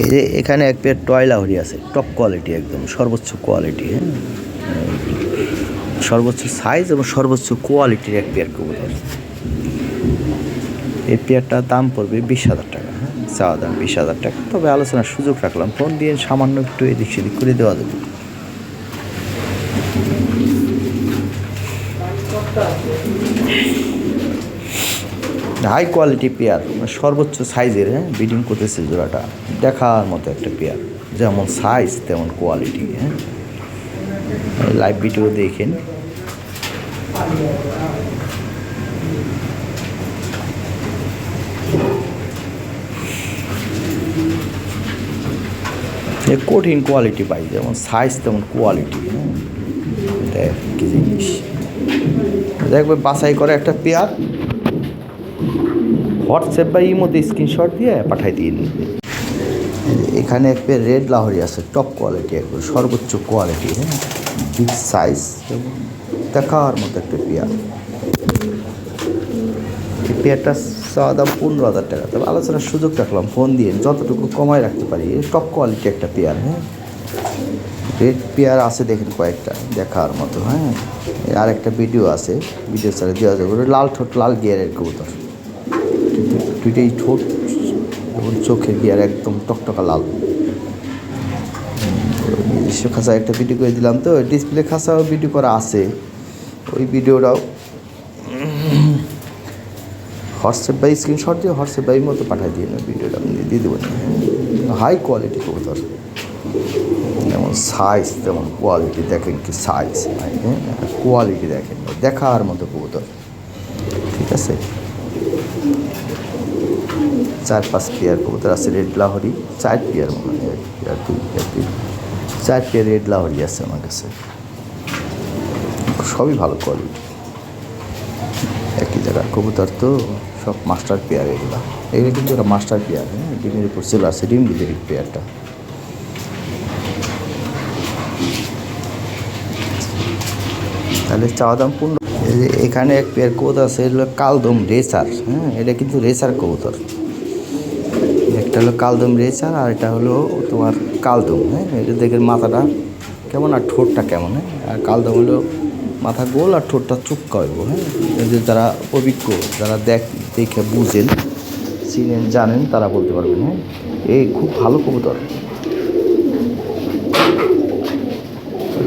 এই যে এখানে এক পেয়ার টয়লা হরি আছে টপ কোয়ালিটি একদম, সর্বোচ্চ কোয়ালিটি হ্যাঁ? সর্বোচ্চ সাইজ এবং সর্বোচ্চ কোয়ালিটির এক পেয়ার কবুতর। এই পেয়ারটার দাম পড়বে বিশ হাজার টাকা হ্যাঁ? চাওয়া দাম বিশ হাজার টাকা। তবে আলোচনার সুযোগ রাখলাম, ফোন দিয়ে সামান্য একটু এদিক সেদিক করে দেওয়া দেবে হাই কোয়ালিটি পেয়ার সর্বোচ্চ সাইজের হ্যাঁ ব্রিডিং করতেছে জোড়াটা। দেখার মতো একটা পেয়ার, যেমন সাইজ তেমন কোয়ালিটি হ্যাঁ। লাইভ ভিডিও দেখেন। কঠিন কোয়ালিটি পাই, যেমন সাইজ তেমন কোয়ালিটি হ্যাঁ। দেখ কি জিনিস। দেখবে বাছাই করে একটা পেয়ার। হোয়াটসঅ্যাপ বা ইমোতে স্ক্রিনশট দিয়ে পাঠাই দিয়ে নিবে এখানে এক পেয়ার রেড লাহরি আছে টপ কোয়ালিটি একবার, সর্বোচ্চ কোয়ালিটি হ্যাঁ? বিগ সাইজ দেখার মতো একটা পেয়ার। এই পেয়ারটা চাওয়া দাম পনেরো হাজার টাকা। তবে আলোচনার সুযোগ রাখলাম ফোন দিয়ে যতটুকু কমায় রাখতে পারি টপ কোয়ালিটি একটা পেয়ার হ্যাঁ? রেড পেয়ার আছে দেখেন কয়েকটা, দেখার মতো হ্যাঁ? আর একটা ভিডিও আছে ভিডিও ছাড়া দেওয়া যাবে লাল ঠোঁট, লাল গিয়ারের কবুতর। দুইটাই ঠোঁট এবং চোখের গিয়ার একদম টকটকা লাল। নিজস্ব খাঁচা একটা ভিডিও করে দিলাম তো ডিসপ্লে খাঁচাও ভিডিও করা আছে। ওই ভিডিওটাও হোয়াটসঅ্যাপ বাই স্ক্রিনশট দিয়ে হোয়াটসঅ্যাপ বাই মতো পাঠিয়ে নেবেন ভিডিওটা আপনি দিয়ে দেবেন। হাই কোয়ালিটি খুব কবুতর। যেমন সাইজ তেমন কোয়ালিটি দেখেন কি সাইজ কোয়ালিটি দেখেন, দেখার মতো কবুতর। ঠিক আছে? চার পাঁচ পেয়ার কবুতর আছে, রেড লাহরি। চার পেয়ার মনে হয় চার পেয়ার রেড লাহরি আছে আমার কাছে। সবই ভালো কোয়ালিটি একই জায়গার কবুতর তো সব মাস্টার পেয়ার এগুলো। এগুলো কিন্তু ওরা মাস্টার পেয়ার হ্যাঁ? ডিমের উপর চলে আসে, ডিম এই পেয়ারটা। তাহলে চাওয়া দাম পনেরো এখানে এক পেয়ার কবুতর আছে এগুলো কালদম রেসার হ্যাঁ এটা কিন্তু রেসার কবুতর। একটা হলো কালদম রেসার আর এটা হলো তোমার কালদম হ্যাঁ এটা দেখেন মাথাটা কেমন আর ঠোঁটটা কেমন হ্যাঁ আর কালদম হলো মাথা গোল আর ঠোঁটটা চুক্কা হইব হ্যাঁ যে যারা অভিজ্ঞ, যারা দেখ, দেখে বুঝেন, চিনেন, জানেন, তারা বলতে পারবেন হ্যাঁ এই খুব ভালো কবুতর।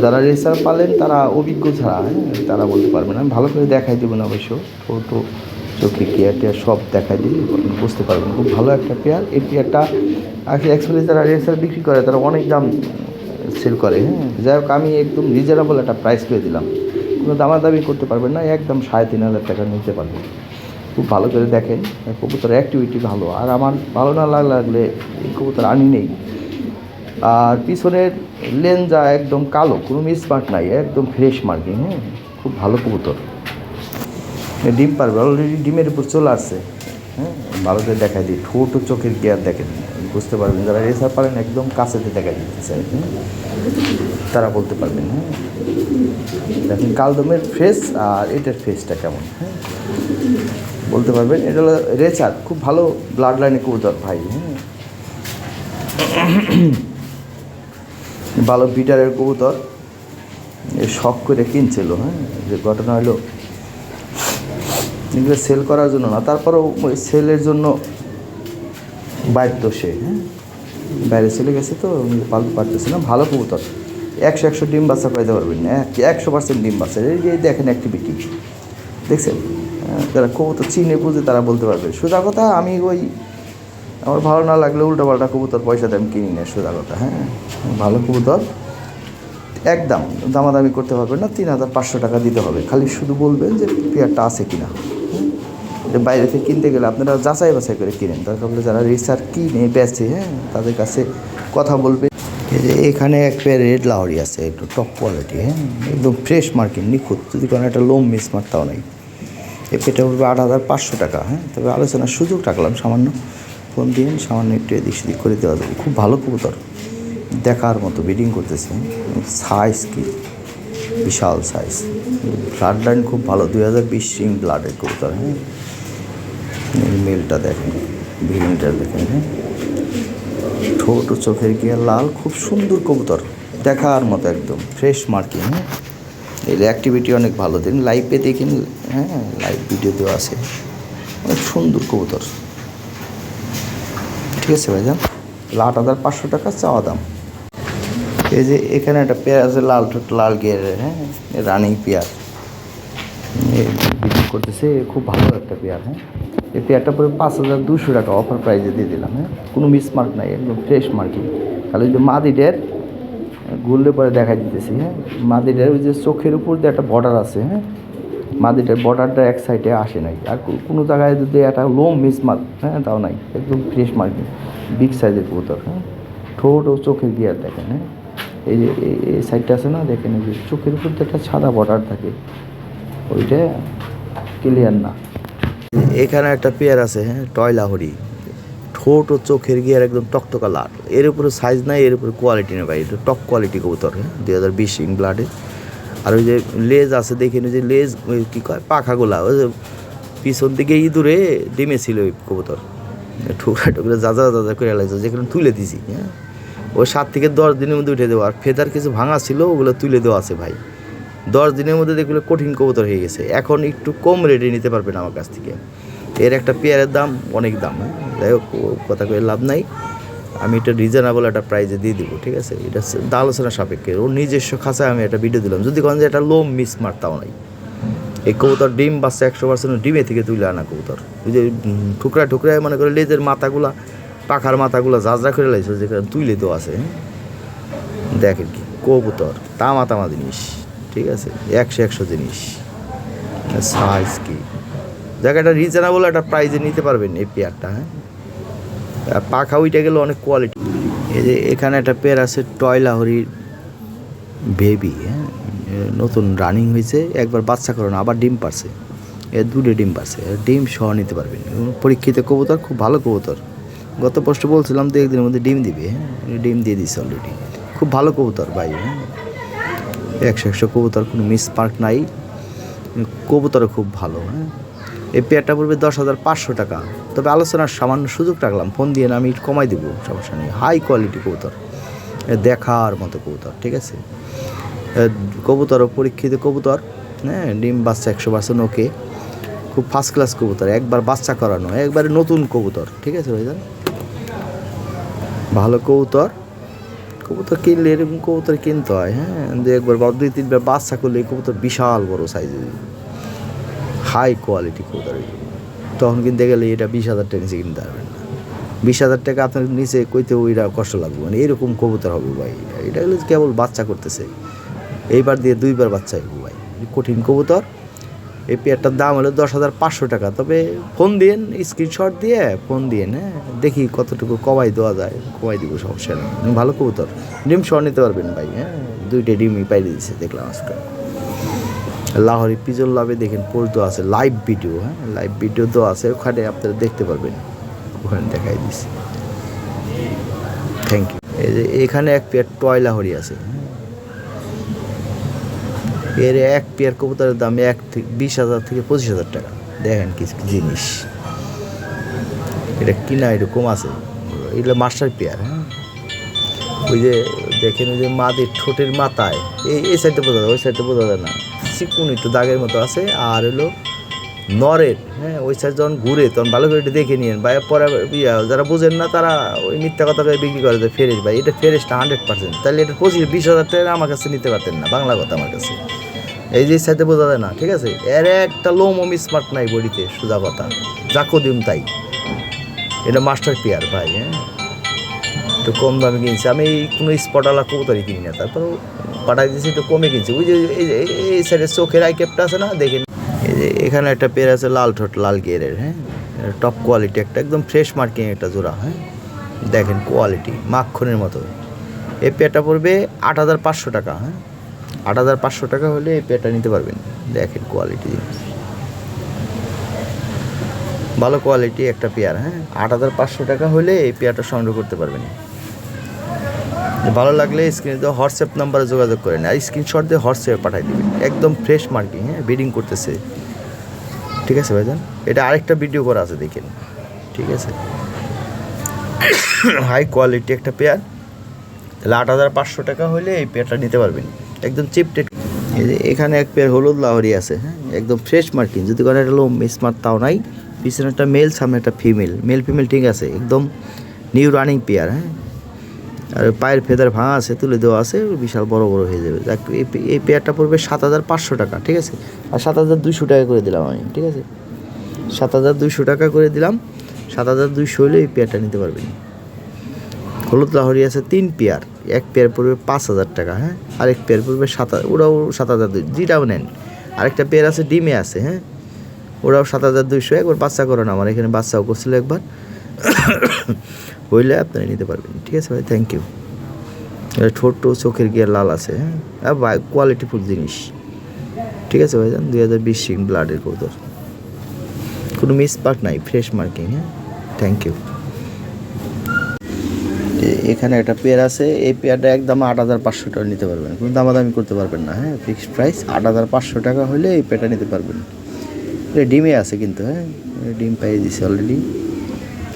যারা রেসার পালেন, তারা অভিজ্ঞ ছাড়া হ্যাঁ তারা বলতে পারবে না। ভালো করে দেখাই দেবেন অবশ্য। ফটো, চোখে কেয়ার টেয়ার সব দেখাই দিলে বুঝতে পারবেন। খুব ভালো একটা পেয়ার এই পেয়ারটা আসলে অ্যাকচুয়ালি যারা রেসার বিক্রি করে, তারা অনেক দাম সেল করে হ্যাঁ। যাই হোক, আমি একদম রিজনেবল একটা প্রাইস করে দিলাম। কোনো দামাদামি করতে পারবেন না, একদম সাড়ে তিন হাজার টাকা নিতে পারবেন। খুব ভালো করে দেখেন কবুতর অ্যাক্টিভিটি ভালো। আর আমার ভালো না লাগলে এই কবুতর আনি নেই। আর পিছনের লেনজা একদম কালো, কোনো মিসমার্ক নাই, একদম ফ্রেশ মার্কিং হ্যাঁ? খুব ভালো কবুতর। ডিম পারবে অলরেডি ডিমের উপর চলে আসছে হ্যাঁ? ভালো করে দেখাই দিই, ঠোঁট চোখের গিয়ার দেখেন। বুঝতে পারবেন, যারা রেসার পারেন, একদম কাছেতে দেখাই দিতে চাই হ্যাঁ? তারা বলতে পারবেন হ্যাঁ? দেখেন, কালদমের ফেস আর এটার ফেসটা কেমন হ্যাঁ? বলতে পারবেন, এটা হলো রেচার খুব ভালো ব্লাড লাইনে কবুতর ভাই হ্যাঁ? ভালো বিটারের কবুতর শখ করে কিনছিল হ্যাঁ? যে ঘটনা হলো এগুলো সেল করার জন্য না তারপরেও ওই সেলের জন্য বাধ্য সে হ্যাঁ? বাইরে চলে গেছে তো পালতে পারতেছে না ভালো কবুতর। একশো একশো ডিম বাচ্চা পাইতে পারবেন না এক- একশো পার্সেন্ট ডিম বাচ্চা। এই যে দেখেন অ্যাক্টিভিটি দেখছেন? হ্যাঁ, যারা কবুতর চিনে বুঝে তারা বলতে পারবে। সোজা কথা আমি ওই আমার ভালো না লাগলে উল্টো পাল্টা কবুতর পয়সা দিয়ে আমি কিনি না সোজা কথা হ্যাঁ? ভালো কবুতর, একদম দামাদামি করতে পারবেন না, তিন হাজার পাঁচশো টাকা দিতে হবে। খালি শুধু বলবেন যে পেয়ারটা আছে হুম? যে বাইরে থেকে কিনতে গেলে আপনারা যাচাই বাছাই করে কিনেন। দরকার হলে যারা রিসার কিনে বেচে হ্যাঁ তাদের কাছে কথা বলবে। এই যে এখানে এক পেয়ার রেড লাহরি আছে, একটু টপ কোয়ালিটি হ্যাঁ? একদম ফ্রেশ মার্কিং নিখুঁত। যদি কোনো একটা লোম মিস মারতাও নেই এ পেটা পড়বে আট হাজার পাঁচশো টাকা হ্যাঁ? তবে আলোচনার সুযোগ রাখলাম সামান্য। ফোন দিয়ে সামান্য একটু এদিক সেদিক করে দেওয়া যাবে। খুব ভালো কবুতর। দেখার মতো ব্রিডিং করতেছে। সাইজ কি? বিশাল সাইজ ব্লাড লাইন খুব ভালো। দুই হাজার বিশ সিং ব্লাডের কবুতর হ্যাঁ? মেলটা দেখেন ব্রিডিংটা দেখেন হ্যাঁ? ছোট চোখের গিয়ে লাল? খুব সুন্দর কবুতর। দেখার মতো একদম। ফ্রেশ মার্কিং হ্যাঁ? এর অ্যাক্টিভিটি অনেক ভালো। দিন লাইভে দেখিন হ্যাঁ? লাইভ ভিডিও দেওয়া আছে। অনেক সুন্দর কবুতর। ঠিক আছে ভাইজান? লাট হাজার পাঁচশো টাকা চাওয়া দাম। এই যে এখানে একটা পেয়ার আছে, লাল লাল গিয়ারের হ্যাঁ? Running pair. বিক্রি করতেছে খুব ভালো একটা পেয়ার হ্যাঁ? এই পেয়ারটা পরে পাঁচ হাজার দুশো টাকা অফার প্রাইজে দিয়ে দিলাম হ্যাঁ? কোনো মিসমার্ক নাই, একদম ফ্রেশ মার্কিং ওই যে মাদিডের ঘুরলে পরে দেখা দিতেছি হ্যাঁ? মাদিডের ওই যে চোখের উপর দিয়ে একটা বর্ডার আছে হ্যাঁ? মাদিটার বর্ডারটা এক সাইডে আসে নাই। আর কোনো জায়গায় যদি একটা লোম মিসমার্ক হ্যাঁ তাও নাই। একদম ফ্রেশ মার্কিং বিগ সাইজের কবুতর হ্যাঁ। ঠোঁট ও চোখের গিয়ার দেখেন হ্যাঁ। এই যে, এই- সাইডটা আছে না, দেখেন এই যে, চোখের উপর তো একটা সাদা বর্ডার থাকে। ওইটা ক্লিয়ার না। এখানে একটা পেয়ার আছে হ্যাঁ টয়লাহরি ঠোঁট ও চোখের গিয়ার একদম টকটকা লাট এর উপরে সাইজ নাই, এর উপরে কোয়ালিটি নেই ভাই। এটা টপ কোয়ালিটি কবুতর হ্যাঁ দু হাজার বিশ ইং ব্লাডে আর ওই যে লেজ আছে, দেখেন ওই যে লেজ, ওই কী কয়, পাখাগুলা, ওই যে পিছন দিকে ইঁদুরে ডিমে ছিল ওই কবুতর। ঠোকরা যা যা যা করে লাগছে যেখানে তুলে দিছি হ্যাঁ? ওই সাত থেকে দশ দিনের মধ্যে উঠে দেবো আর ফেদার কিছু ভাঙা ছিল, ওগুলো তুলে দেওয়া আছে ভাই। দশ দিনের মধ্যে দেখলে কঠিন কবুতর হয়ে গেছে। এখন একটু কম রেটে নিতে পারবেন আমার কাছ থেকে। এর একটা পেয়ারের দাম, অনেক দাম হ্যাঁ? যাই হোক, ও কথা কয়ে লাভ নাই। আমি এটা রিজনেবল একটা প্রাইজে দিয়ে দিব, ঠিক আছে? এটা আলোচনা সাপেক্ষে। ওর নিজস্ব খাঁচায় আমি একটা ভিডিও দিলাম। যদি কোন যে এটা লোম মিস মারতাও নাই। এই কবুতর ডিম বাচ্চা একশো পার্সেন্ট ডিমে থেকে তুলে আনা কবুতর। ওই যে ঠুকরা টুকরায় মনে করে লেজের মাথাগুলা, পাখার মাথাগুলা ঝাঁঝরা করে লাগছে যেখানে তুলে দেওয়া আছে হ্যাঁ? দেখেন কি কবুতর, তামা তামা জিনিস, ঠিক আছে? একশো একশো জিনিস। সাইজ কি? জায়গাটা রিজনেবল একটা প্রাইজে নিতে পারবেন এই পেয়ারটা হ্যাঁ? পাখা উইটা গেলে অনেক কোয়ালিটি এই যে এখানে একটা পেয়ার আছে টয়লাহরির বেবি হ্যাঁ? নতুন রানিং হয়েছে, একবার বাচ্চা করো না আবার ডিম পারছে। এর দুটো ডিম পারছে ডিম সহ নিতে পারবেন পরীক্ষিত কবুতর, খুব ভালো কবুতর। গত পোস্টে বলছিলাম দু একদিনের মধ্যে ডিম দিবে হ্যাঁ? ডিম দিয়ে দিচ্ছে অলরেডি খুব ভালো কবুতর ভাই হ্যাঁ? একশো একশো কবুতর, কোনো মিস পার্ক নাই। কবুতরও খুব ভালো হ্যাঁ? এই পেয়ারটা পড়বে দশ হাজার পাঁচশো টাকা। তবে আলোচনার সামান্য সুযোগ রাখলাম, ফোন দিয়ে আমি কমাই দেবো, সমস্যা নেই। হাই কোয়ালিটি কবুতর দেখার মতো কবুতর, ঠিক আছে? এ কবুতর, পরীক্ষিত কবুতর হ্যাঁ ডিম বাচ্চা একশো পার্সেন্ট ওকে খুব ফার্স্ট ক্লাস কবুতর, একবার বাচ্চা করানো, একবারে নতুন কবুতর, ঠিক আছে ভাইজান? ভালো কবুতর কবুতর কিনলে এরকম কবুতর কিনতে হয় হ্যাঁ? দু একবার দুই তিনবার বাচ্চা করলে কবুতর বিশাল বড় সাইজের হাই কোয়ালিটি কবুতর তখন কিনতে গেলে এটা বিশ হাজার টাকা নিচে কিনতে পারবেন না। বিশ হাজার টাকা আপনার নিচে কইতে ওইটা কষ্ট লাগবে মানে এরকম কবুতর হবে ভাই। এটা হলো কেবল বাচ্চা করতেছে। এইবার দিয়ে দুইবার বাচ্চা হইব ভাই। কঠিন কবুতর। এই পেয়ারটার দাম হলো দশ হাজার পাঁচশো টাকা। তবে ফোন দিন স্ক্রিনশট দিয়ে ফোন দিন হ্যাঁ? দেখি কতটুকু কমাই দেওয়া যায়। কমাই দিব, সমস্যা নেই। ভালো কবুতর। ডিম সহ নিতে পারবেন ভাই হ্যাঁ? দুইটা ডিমই পাইলে দিয়েছে, দেখলাম আজকে। লাহোরি পিজন লাভে দেখেন পোস্ট দেওয়া আছে লাইভ ভিডিও হ্যাঁ? লাইভ ভিডিও দেওয়া আছে, ওখানে আপনারা দেখতে পারবেন। ওখানে দেখাই দিচ্ছি থ্যাংক ইউ এই যে এখানে এক পেয়ার টয় লাহরি আছে হ্যাঁ। এর এক পেয়ার কবুতরের দাম এক থেকে বিশ হাজার থেকে পঁচিশ হাজার টাকা। দেখেন কি জিনিস। এটা কিনা এরকম আছে। এগুলো মাস্টার পেয়ার হ্যাঁ? ওই যে দেখেন, ওই যে মাদের ঠোঁটের মাথায়। এই এই সাইডটা বোঝা যায়, ওই সাইডটা বোঝা যায় না। চিকুন একটু দাগের মতো আছে, আর হলো নরের হ্যাঁ ওই সাইড যখন ঘুরে, তখন ভালো করে দেখে নিয়েন। ভাই, পরে যারা বোঝেন না, তারা ওই মিথ্যা কথা করে বিক্রি করে যে ফেরেস ভাই, এটা ফেরেসটা হান্ড্রেড পার্সেন্ট তাহলে এটা পঁচিশ, বিশ হাজার টাকা আমার কাছে নিতে পারতেন না, বাংলা কথা আমার কাছে। এই যে সাইডে বোঝা যায় না, ঠিক আছে? এর একটা লোম স্মার্ট নাই বডিতে, সোজা কথা যাকো দিম তাই। এটা মাস্টার পেয়ার ভাই হ্যাঁ। একটু কম দামে কিনছি। আমি কোনো স্পটালা কবুতরই কিনি না, তারপরেও পাঠাই দিয়েছি, একটু কমে কিনছি ওই যে, এই যে- এই- এই সাইডে চোখের আই ক্যাপটা আছে না, দেখেন। এখানে একটা পেয়ার আছে লাল ঠোঁট, লাল গিয়ারের হ্যাঁ? টপ কোয়ালিটি একটা, একদম ফ্রেশ মার্কিং একটা জোড়া হ্যাঁ? দেখেন কোয়ালিটি মাখনের মতো। এই পেয়ারটা পড়বে আট হাজার পাঁচশো টাকা হ্যাঁ? আট হাজার পাঁচশো টাকা হলে এই পেয়ারটা নিতে পারবেন। দেখেন কোয়ালিটি ভালো কোয়ালিটি একটা পেয়ার হ্যাঁ? আট হাজার পাঁচশো টাকা হলে এই পেয়ারটা সংগ্রহ করতে পারবেন। ভালো লাগলে স্ক্রিনে তো হোয়াটসঅ্যাপ নাম্বারে যোগাযোগ করেন আর স্ক্রিনশট দিয়ে হোয়াটসঅ্যাপে পাঠিয়ে দিবেন। একদম ফ্রেশ মার্কিং হ্যাঁ? বিডিং করতেছে। ঠিক আছে ভাইজান? এটা আরেকটা ভিডিও করা আছে, দেখেন। ঠিক আছে? হাই কোয়ালিটি একটা পেয়ার তাহলে আট হাজার পাঁচশো টাকা হলে এই পেয়ারটা নিতে পারবেন। একদম চিপ টেট এই যে এখানে এক পেয়ার হলুদ লাহরি আছে হ্যাঁ? একদম ফ্রেশ মার্কিং যদি কোনো একটা লোম স্মার্ট তাও নাই। পিছনে একটা মেল সামনে একটা ফিমেল মেল ফিমেল ঠিক আছে। একদম নিউ রানিং পেয়ার হ্যাঁ? আর পায়ের ফেদার ভাঙা আছে, তুলে দেওয়া আছে বিশাল বড় বড় হয়ে যাবে। এই পেয়ারটা পড়বে সাত হাজার পাঁচশো টাকা, ঠিক আছে? আর সাত হাজার দুইশো টাকা করে দিলাম আমি, ঠিক আছে? সাত হাজার দুইশো টাকা করে দিলাম, সাত হাজার দুইশো হলে এই পেয়ারটা নিতে পারবেন হলুদ লাহরি আছে তিন পেয়ার, এক পেয়ার পড়বে পাঁচ হাজার টাকা হ্যাঁ? আরেক পেয়ার পড়বে সাত হাজার ওরাও সাত হাজার দুই যেটাও নেন। আরেকটা পেয়ার আছে ডিমে আছে হ্যাঁ? ওরাও সাত হাজার দুইশো, একবার বাচ্চা করো না আমার, এখানে বাচ্চাও করছিল একবার। হইলে আপনারা নিতে পারবেন। ঠিক আছে ভাই? থ্যাংক ইউ এটা ঠোঁট চোখের গিয়ে লাল আছে হ্যাঁ? ভাই কোয়ালিটিফুল জিনিস। ঠিক আছে ভাইজান? দুই হাজার বিশ সিং ব্লাডের কৌতর কোনো মিস পার্ট নাই ফ্রেশ মার্কিং হ্যাঁ? থ্যাংক ইউ এখানে একটা পেয়ার আছে। এই পেয়ারটা একদম আট হাজার পাঁচশো টাকা নিতে পারবেন। কোনো দামাদামি করতে পারবেন না হ্যাঁ? ফিক্সড প্রাইস আট হাজার পাঁচশো টাকা হলে এই পেয়ারটা নিতে পারবেন। এটা ডিমে আছে কিন্তু হ্যাঁ? ডিম পাইয়ে দিছে অলরেডি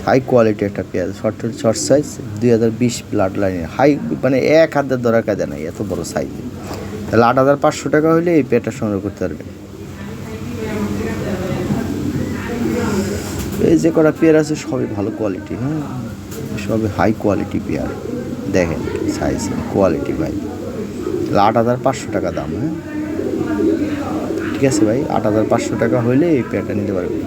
হাই কোয়ালিটি একটা পেঁয়াজ, শর্ট শর্ট সাইজ দুই হাজার বিশ ব্লাড লাইনের হাই মানে এক হাতের দরার কাজে নাই, এত বড় সাইজ তাহলে আট হাজার পাঁচশো টাকা হলে এই পেয়ারটা সংগ্রহ করতে পারবেন। এই যে কটা পেয়ার আছে, সবই ভালো কোয়ালিটি হ্যাঁ? সবই হাই কোয়ালিটি পেয়ার দেখেন সাইজ কোয়ালিটি ভাই। আট হাজার পাঁচশো টাকা দাম হ্যাঁ? ঠিক আছে ভাই, আট হাজার পাঁচশো টাকা হলে এই পেয়ারটা নিতে পারবেন।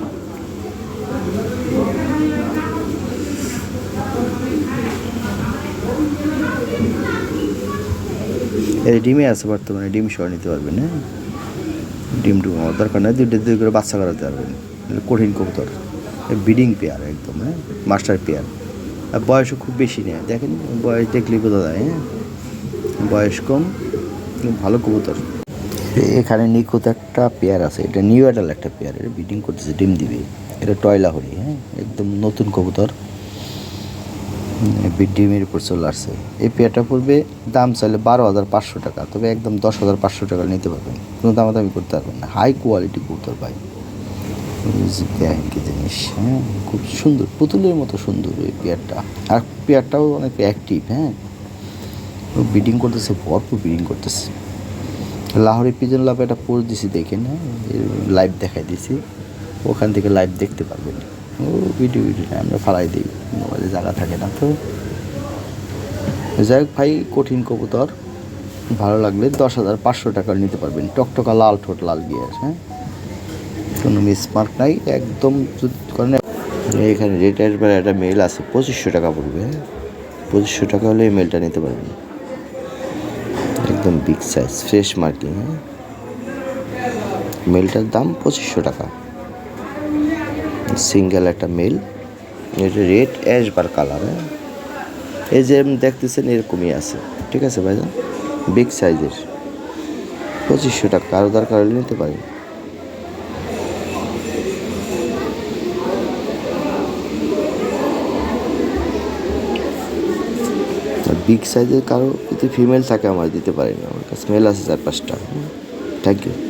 এই ডিমে আছে বর্তমানে, ডিম সহ নিতে পারবেন হ্যাঁ? ডিম টুম আমার দরকার নেই দুটো দুই করে বাচ্চা করাতে পারবেন। কঠিন কবুতর বিডিং পেয়ার একদম হ্যাঁ? মাস্টার পেয়ার আর বয়সও খুব বেশি নেই, দেখেন, বয়স দেখলেই বোঝা যায় হ্যাঁ? বয়স কম ভালো কবুতর। এখানে নিখুঁত একটা পেয়ার আছে, এটা নিউ অ্যাডাল একটা পেয়ার এটা বিডিং করতেছে, ডিম দিবে। এটা টয়লা হরি হ্যাঁ? একদম নতুন কবুতর। ডিমের উপর চলে আসছে। এই পেয়ারটা পড়বে দাম চাইলে বারো হাজার পাঁচশো টাকা, তবে একদম দশ হাজার পাঁচশো টাকা নিতে পারবেন। কোনো দামাদামি করতে পারবেন না। হাই কোয়ালিটি কবুতর ভাই। কি জিনিস হ্যাঁ খুব সুন্দর, পুতুলের মতো সুন্দর এই পেয়ারটা। আর পেয়ারটাও অনেক অ্যাক্টিভ হ্যাঁ। বিডিং করতেছে, ভরপুর বিডিং করতেছে। লাহোরি পিজন লাভ একটা পোস্ট দিছি, দেখেন হ্যাঁ লাইভ দেখাই দিছি। ওখান থেকে লাইভ দেখতে পারবেন। ও ভিডিও ভিডিও আমরা ফালাই দিই। মোবাইলে জায়গা থাকে না। তো যাই হোক ভাই, কঠিন কবুতর। ভালো লাগলে দশ হাজার পাঁচশো টাকা নিতে পারবেন। টকটকা লাল ঠোঁট লাল গিয়ে হ্যাঁ? কোনো মিসমার্ক নাই, একদম যদি করেন। এখানে রেট আসবার একটা মেল আছে, পঁচিশশো টাকা পড়বে হ্যাঁ? পঁচিশশো টাকা হলে এই মেলটা নিতে পারবেন। একদম বিগ সাইজ ফ্রেশ মার্কিং হ্যাঁ? মেলটার দাম পঁচিশশো টাকা। সিঙ্গেল একটা মেল এটা রেড অ্যাশ বার কালার হ্যাঁ? এই যে দেখতেছেন এরকমই আছে। ঠিক আছে ভাইজান? বিগ সাইজের পঁচিশশো টাকা আরও দরকার হলে নিতে পারি বিগ সাইজের কারও যদি ফিমেল থাকে, আমার দিতে পারি না আমার কাছে মেল আছে চার পাঁচটা। থ্যাংক ইউ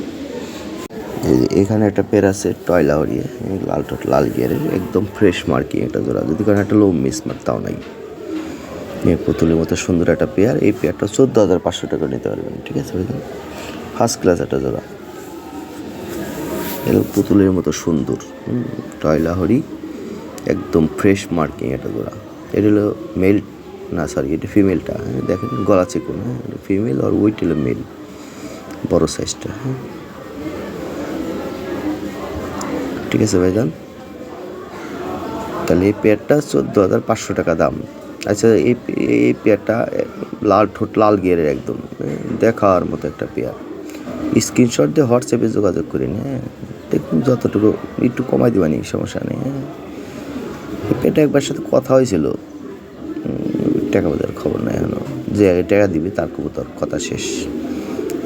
এখানে একটা আছে টয়লা হরিয়ে লাল টট লাল গিয়ারের একদম ফ্রেশ মার্কিং একটা জোড়া। যদি কোনো একটা লো মিস মার, তাও নাই। পুতুলের মতো সুন্দর একটা পেয়ার, এই পেয়ারটা চোদ্দ হাজার পাঁচশো টাকা নিতে পারবেন, ঠিক আছে বুঝলেন ফার্স্ট ক্লাস একটা জোড়া। এরকম পুতুলের মতো সুন্দর। টয়লা হরি একদম ফ্রেশ মার্কিং একটা জোড়া। এটা হলো মেল না সরি এটা ফিমেলটা হ্যাঁ দেখেন গলা চিকুন হ্যাঁ ফিমেল আর ওইট হলো মেল বড় সাইজটা হ্যাঁ। ঠিক আছে ভাইজান। তাহলে এই পেয়ারটা চোদ্দ হাজার পাঁচশো টাকা দাম। আচ্ছা এই এই পেয়ারটা লাল ঠোঁট, লাল গিয়ারের একদম। দেখার মতো একটা পেয়ার। স্ক্রিনশট দিয়ে হোয়াটসঅ্যাপে যোগাযোগ করিন হ্যাঁ। দেখুন যতটুকু, একটু কমাই দিবানি সমস্যা নেই হ্যাঁ। পেয়ারটা একবার সাথে কথা হয়েছিল। টাকা পয়সার খবর নাই এখনও। যে আগে টাকা দিবি, তার কবুতর, কথা শেষ।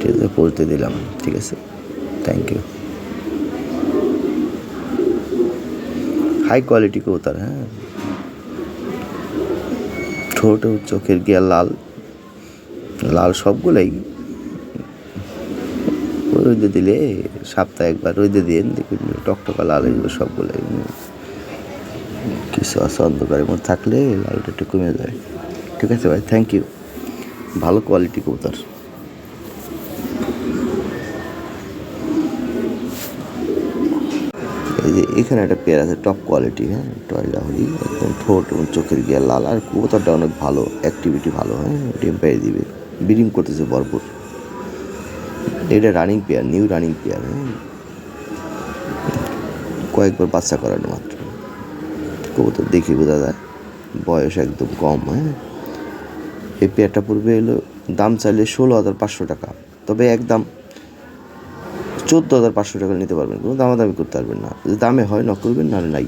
ঠিক আছে পৌঁছতে দিলাম। ঠিক আছে। থ্যাংক ইউ হাই কোয়ালিটি কবুতর হ্যাঁ। ঠোঁট চোখের গিয়া লাল। লাল সবগুলাই। রোদে দিলে সপ্তাহে একবার রোদে দিয়ে দেখুন টকটকা লাল এগুলো সবগুলাই। কিছু আছে অন্ধকারের মধ্যে থাকলে লালটা একটু কমে যায়। ঠিক আছে ভাই থ্যাংক ইউ ভালো কোয়ালিটি কবুতর। এই যে এখানে একটা পেয়ার আছে টপ কোয়ালিটি হ্যাঁ? টয়লা হরি একদম ঠোঁট এবং চোখের গিয়া লাল। আর কবুতরটা অনেক ভালো অ্যাক্টিভিটি ভালো হ্যাঁ? ডিম পেয়ে দিবে। ব্রিডিং করতেছে ভরপুর। এটা running pair new running pair হ্যাঁ? কয়েকবার বাচ্চা করানো মাত্র। কবুতর দেখি বোঝা যায়, বয়স একদম কম হ্যাঁ? এই পেয়ারটা পূর্বে এলো দাম চাইলে ষোলো হাজার পাঁচশো টাকা। তবে একদম চোদ্দ হাজার পাঁচশো টাকা নিতে পারবেন, কোনো দামাদামি করতে পারবেন না। যদি দামে হয় না করবেন, নাহলে নাই,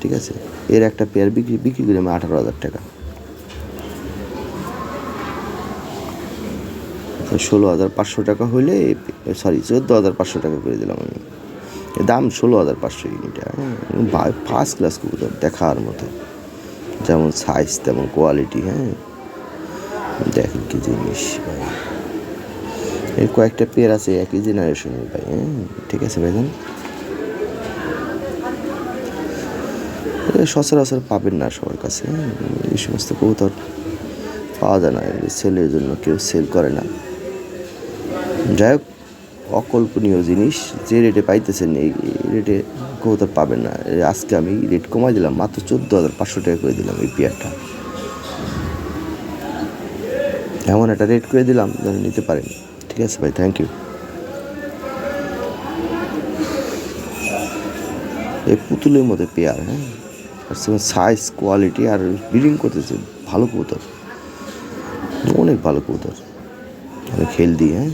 ঠিক আছে? এর একটা পেয়ার বিক্রি বিক্রি করি আমি আঠারো হাজার টাকা। ষোলো হাজার পাঁচশো টাকা হইলে সরি চোদ্দ হাজার পাঁচশো টাকা করে দিলাম আমি। দাম ষোলো হাজার পাঁচশো ইউনিট ফার্স্ট ক্লাস কবুতর, দেখার মতো। যেমন সাইজ তেমন কোয়ালিটি হ্যাঁ? দেখেন কি জিনিস, ভাই। এর কয়েকটা পেয়ার আছে একই জেনারেশনের ভাই হ্যাঁ? ঠিক আছে ভাইজান? সচরাচর পাবেন না সবার কাছে হ্যাঁ? এই সমস্ত কবুতর পাওয়া যায় না সেলের জন্য কেউ সেল করে না। যাই হোক, অকল্পনীয় জিনিস, যে রেটে পাইতেছেন, এই রেটে কবুতর পাবেন না। আজকে আমি রেট কমাই দিলাম, মাত্র চোদ্দ হাজার পাঁচশো টাকা করে দিলাম এই পেয়ারটা এমন একটা রেট করে দিলাম, যেন নিতে পারেন। ঠিক আছে ভাই থ্যাংক ইউ এই পুতুলের মধ্যে পেয়ার হ্যাঁ? আর সাইজ কোয়ালিটি আর ব্রিডিং করতেছে। ভালো কবুতর। অনেক ভালো কবুতর। অনেক হেলদি হ্যাঁ?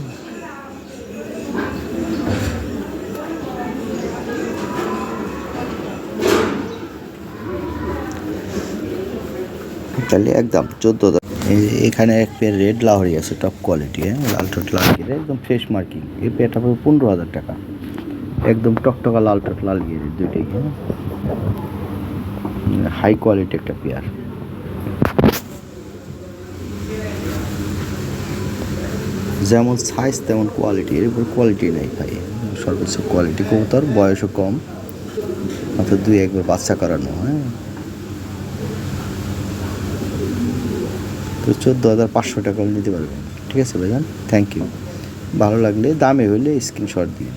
তাহলে একদম চোদ্দ এখানে এক পেয়ার রেড লাহরি আছে টপ কোয়ালিটি হ্যাঁ? লাল ঠোঁট লাল গিয়ে একদম ফ্রেশ মার্কিং এই পেয়ারটা পড়বে পনেরো হাজার টাকা। একদম টকটকা লাল ঠোঁট লাল গিয়ে দুইটাই হ্যাঁ? হাই কোয়ালিটি একটা পেয়ার। যেমন সাইজ তেমন কোয়ালিটি এর উপর কোয়ালিটি নেই ভাই। সর্বোচ্চ কোয়ালিটি কবুতর, বয়সও কম। মাত্র দুই একবার বাচ্চা করানো হ্যাঁ? তো চোদ্দ হাজার পাঁচশো টাকা নিতে পারবেন। ঠিক আছে ভাইজান? থ্যাংক ইউ ভালো লাগলে দামে হলে স্ক্রিনশট দিয়ে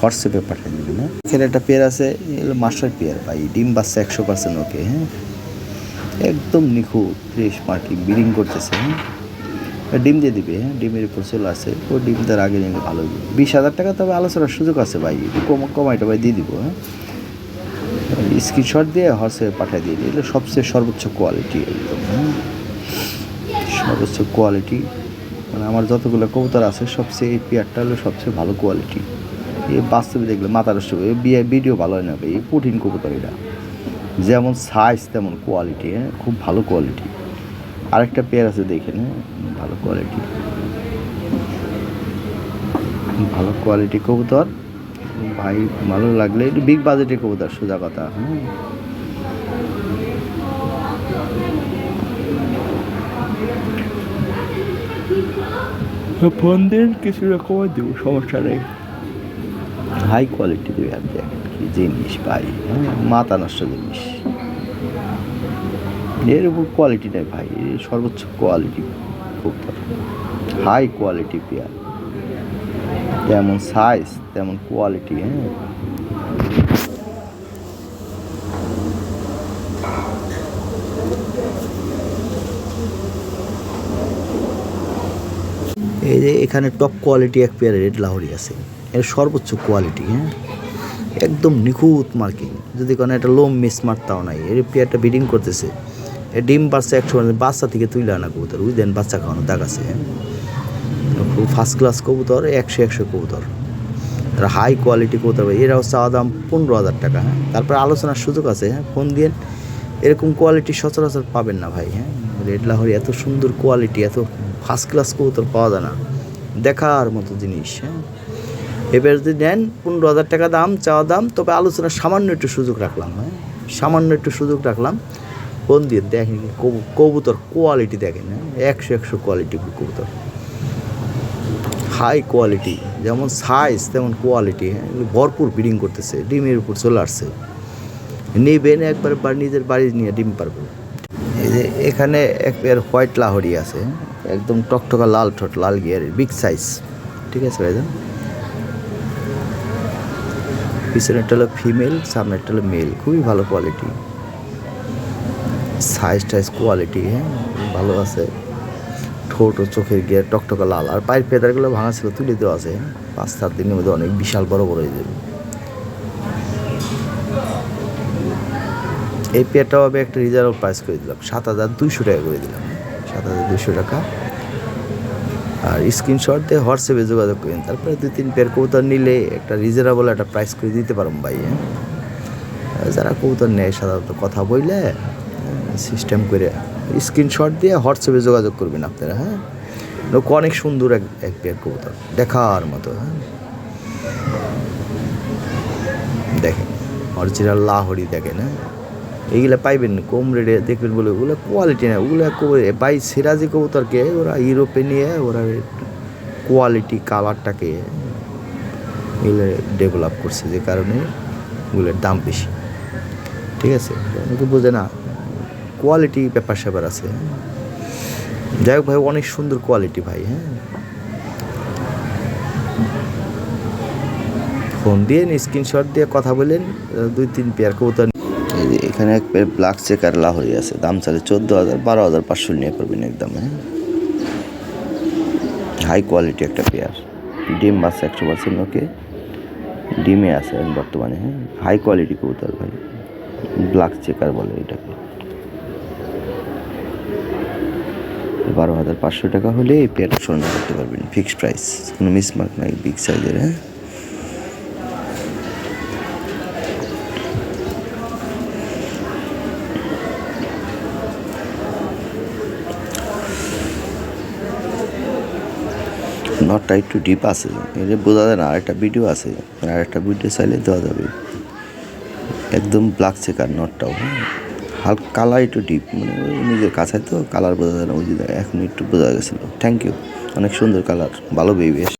হোয়াটসঅ্যাপে পাঠিয়ে দেবেন হ্যাঁ? এখানে একটা পেয়ার আছে মাস্টার পেয়ার ভাই, ডিম বাচ্চা একশো পার্সেন্ট ওকে হ্যাঁ? একদম নিখুঁত ফ্রেশ মার্কিং ব্রিডিং করতেছে হ্যাঁ? ডিম দিয়ে দিবে হ্যাঁ? ডিমের উপর চলে আসে ও ডিম তার আগে নিয়ে ভালো বিশ হাজার টাকা তবে আলোচনার সুযোগ আছে ভাই, একটু কম কমাইটা ভাই দিয়ে দিব হ্যাঁ? স্ক্রিনশট দিয়ে হোয়াটসঅ্যাপে পাঠিয়ে দিয়ে এগুলো সবচেয়ে সর্বোচ্চ কোয়ালিটি একদম হ্যাঁ? সর্বোচ্চ কোয়ালিটি মানে আমার যতগুলো কবুতর আছে, সবচেয়ে এই পেয়ারটা হলো সবচেয়ে ভালো কোয়ালিটি এই বাস্তবে দেখলে মাথার হবে। বিয়ে ভিডিও ভালো হয় না এই কঠিন কবুতর এটা। যেমন সাইজ তেমন কোয়ালিটি হ্যাঁ? খুব ভালো কোয়ালিটি আরেকটা পেয়ার আছে দেখেন হ্যাঁ? ভালো কোয়ালিটি ভালো কোয়ালিটি কবুতর। ভাই, ভালো লাগলে একটু বিগ বাজেটের কবুতর, সোজা কথা হ্যাঁ? ফোন দিন কিছু রকম দেবো সমস্যা নেই। হাই কোয়ালিটি দেবে আর দেখেন কি জিনিস ভাই হ্যাঁ, মাথা নষ্ট জিনিস। এর উপর কোয়ালিটি নেই ভাই সর্বোচ্চ কোয়ালিটি কবুতর হাই কোয়ালিটি পেয়ার তেমন সাইজ তেমন কোয়ালিটি হ্যাঁ। এই যে এখানে টপ কোয়ালিটি এক পেয়ার রেড লাহরি আছে। এর সর্বোচ্চ কোয়ালিটি হ্যাঁ? একদম নিখুঁত মার্কিং যদি কোনো একটা লোম মিস মারতাও নাই, এর পেয়ারটা ব্রিডিং করতেছে, এ ডিম বাচ্চা একশো বাচ্চা থেকে তুলে আনা কবুতর দেন বাচ্চা খাওয়ানো দাগ আছে হ্যাঁ? খুব ফার্স্ট ক্লাস কবুতর, একশো একশো কবুতর। তারা হাই কোয়ালিটি কবুতর, এরাও চাওয়া দাম পনেরো হাজার টাকা হ্যাঁ? তারপরে আলোচনার সুযোগ আছে হ্যাঁ? ফোন দিয়ে এরকম কোয়ালিটি সচরাচর পাবেন না ভাই হ্যাঁ? রেড লাহরি এত সুন্দর কোয়ালিটি এত ফার্স্ট ক্লাস কবুতর পাওয়া যায় না। দেখার মতো জিনিস হ্যাঁ? এবার যদি নেন, পনেরো হাজার টাকা দাম, চাওয়া দাম, তবে আলোচনার সামান্য একটু সুযোগ রাখলাম হ্যাঁ? সামান্য একটু সুযোগ রাখলাম। ফোন দিয়ে দেখেন কবু- কবুতর কোয়ালিটি দেখেন হ্যাঁ? একশো একশো কোয়ালিটি কবুতর। হাই কোয়ালিটি যেমন সাইজ তেমন কোয়ালিটি হ্যাঁ? ভরপুর ব্রিডিং করতেছে, ডিমের উপর চলে আসছে। নেবেন একবার নিজের বাড়ি নিয়ে ডিম পারবে। এই যে এখানে এক হোয়াইট লাহরি আছে একদম টকটকা লাল ঠোঁট, লাল গিয়ারের বিগ সাইজ ঠিক আছে ভাইজান? পিছনেরটা হলো ফিমেল সামনেরটা হলো মেল খুবই ভালো কোয়ালিটি সাইজ টাইজ কোয়ালিটি হ্যাঁ? ভালো আছে। ঠোঁট ও চোখের গিয়ার টকটকা লাল। আর পায়ের ফেদারগুলো ভাঙা ছিল, তুলে দেওয়া আছে হ্যাঁ? পাঁচ সাত দিনের মধ্যে অনেক বিশাল বড় বড় হয়ে যাবে। এই পেয়ারটাও আমি একটা রিজার্ভ প্রাইস করে দিলাম। সাত হাজার দুইশো টাকা করে দিলাম। সাত হাজার দুইশো টাকা। আর স্ক্রিনশট দিয়ে হোয়াটসঅ্যাপে যোগাযোগ করেন তারপরে দুই তিন পেয়ার কৌতর নিলে একটা রিজনেবল একটা প্রাইস করে দিতে পারম ভাই হ্যাঁ? যারা কৌতর নেয়, সাধারণত কথা বললে সিস্টেম করে স্ক্রিনশট দিয়ে হোয়াটসঅ্যাপে যোগাযোগ করবেন আপনারা হ্যাঁ? লোক অনেক সুন্দর এক এক পেয়ার কবুতর, দেখার মতো হ্যাঁ? দেখেন অরিজিনাল লাহরি দেখেন হ্যাঁ? এইগুলো পাইবেন কম রেটে দেখবেন বলে, ওগুলো কোয়ালিটি না, ওগুলো বাই সিরাজি কবুতরকে ওরা ইউরোপে নিয়ে ওরা কোয়ালিটি কালারটাকে এগুলো ডেভেলপ করছে যে কারণে ওগুলোর দাম বেশি। ঠিক আছে? অনেকে বোঝে না কোয়ালিটি ব্যাপার স্যাপার আছে। যাই হোক ভাই, অনেক সুন্দর কোয়ালিটি ভাই হ্যাঁ? ফোন দিয়ে স্ক্রিনশট দিয়ে কথা বলেন দুই তিন পেয়ার কবুতর এখানে পেয়ার ব্ল্যাক চেকার লাহরি আছে। দাম চালে চোদ্দ হাজার, বারো হাজার পাঁচশো নিয়ে করবেন একদম হ্যাঁ? হাই কোয়ালিটি একটা পেয়ার। ডিম আছে একশো পার্সেন্ট, ওকে? ডিমে আছে বর্তমানে হ্যাঁ? হাই কোয়ালিটি কবুতর ভাই। ব্ল্যাক চেকার বলে এটাকে। বারো হাজার পাঁচশো টাকা হলে এই পেয়ারটা সংগ্রহ করতে পারবেন। ফিক্সড প্রাইস কোনো মিসমার্ক নাই বিগ সাইজের হ্যাঁ? নটটা একটু ডিপ আছে। এটা বোঝা যায় না, আরেকটা ভিডিও আছে, আরেকটা ভিডিও চাইলে দেওয়া যাবে। একদম ব্ল্যাক চেকার নটটাও হ্যাঁ। হালকা কালার একটু ডিপ মানে নিজের কাছে তো কালার বোঝা যায় না যে এখন একটু বোঝা গেছিল। থ্যাংক ইউ অনেক সুন্দর কালার ভালো বেবি